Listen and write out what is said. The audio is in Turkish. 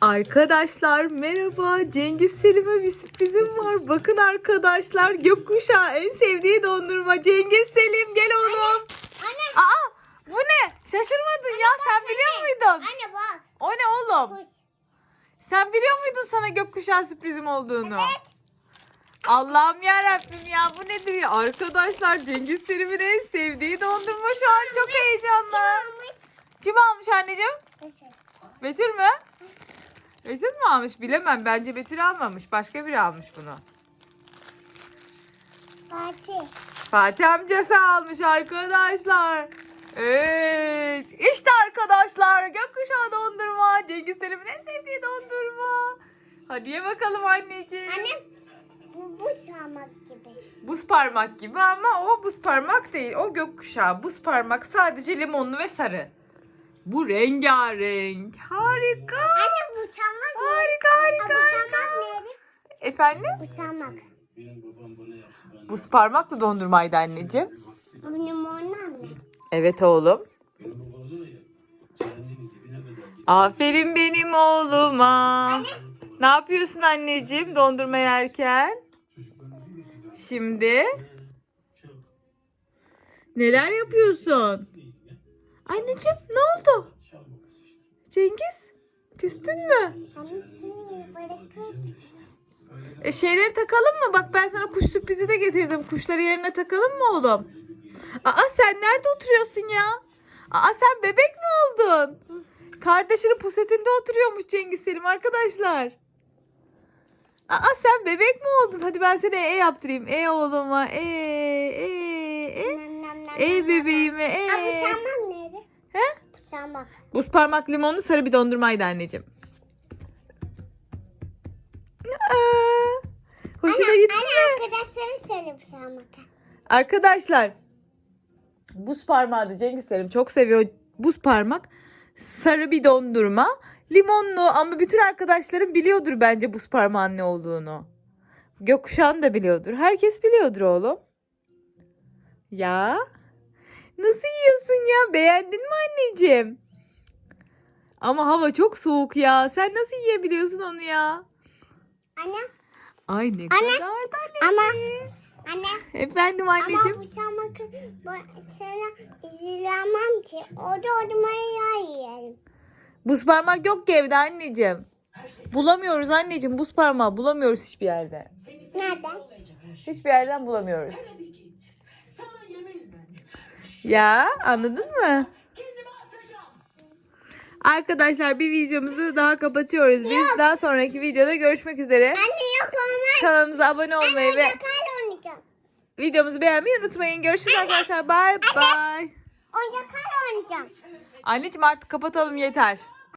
Arkadaşlar merhaba. Cengiz Selim'e bir sürprizim var. Bakın arkadaşlar gökkuşağı en sevdiği dondurma. Cengiz Selim gel oğlum. Anne. Aa bu ne? Şaşırmadın ya sen biliyor muydun? Anne bak. O ne oğlum? Kuş. Sen biliyor muydun sana gökkuşağı sürprizim olduğunu? Allah'ım ya Rabbim ya bu ne diyor? Arkadaşlar Cengiz Selim'in en sevdiği dondurma şu an çok heyecanlı. Kim almış anneciğim? Betül mü? Betül mü almış? Bilemem. Bence Betül almamış. Başka biri almış bunu. Fatih. Fatih amcası almış arkadaşlar. Evet. İşte arkadaşlar gökkuşağı dondurma. Cengiz Selim'in en sevdiği dondurma. Hadi ye bakalım anneciğim. Anne. Bu bu sarmak gibi. Buz parmak gibi ama o buz parmak değil. O gökkuşağı. Buz parmak sadece limonlu ve sarı. Bu rengarenk. Harika. Anne bu sarmak ne? Harika Ha, harika. bu sarmak neydi? Efendim? Bu sarmak. Benim babam bana yapsın ben. Buz parmaklı dondurmaydı anneciğim. Bu limonlar mı? Evet oğlum. Benim babam var ya. Cehennemin dibine kadar gitsin. Aferin benim oğluma. Ne yapıyorsun anneciğim dondurma yerken? Şimdi Çok neler yapıyorsun? Anneciğim ne oldu? Cengiz küstün mü? E şeyleri takalım mı? Bak ben sana kuş sürprizi de getirdim. Kuşları yerine takalım mı oğlum? Aa sen nerede oturuyorsun ya? Aa sen bebek mi oldun? Kardeşinin pusetinde oturuyormuş Cengiz Selim arkadaşlar. Aa sen bebek mi oldun? Hadi ben seni e yaptırayım. E oğluma. E e e. E bebeğime e. Bu sarmak. Buz parmak limonlu sarı bir dondurmaydı anneciğim. Aa, hoşuna Anne, gitti mi? anne arkadaşları sarmak. Arkadaşlar buz parmağı Cengiz Selim çok seviyor buz parmak. Sarı bir dondurma. Limonlu ama bütün arkadaşlarım biliyordur bence buz parmağın ne olduğunu. Gökkuşağını da biliyordur. Herkes biliyordur oğlum. Ya. Nasıl yiyorsun? Beğendin mi anneciğim? Ama hava çok soğuk ya. Sen nasıl yiyebiliyorsun onu ya? Anne, Ay ne kadar da ama- leziz. anne. Efendim Ama anneciğim. bu sarmakı bu- sana izlemem ki. Orada orada yiyelim. Buz parmak yok ki evde anneciğim. Bulamıyoruz anneciğim. Buz parmağı bulamıyoruz hiçbir yerde. Nereden? Hiçbir yerden bulamıyoruz. Ya anladın mı? Arkadaşlar bir videomuzu daha kapatıyoruz. Biz daha sonraki videoda görüşmek üzere. Anne yok olmaz. Kanalımıza abone olmayı ve oynayacağım. videomuzu beğenmeyi unutmayın. Görüşürüz arkadaşlar. Bye bye. Oyuncaklarla oynayacağım. Anneciğim artık kapatalım yeter.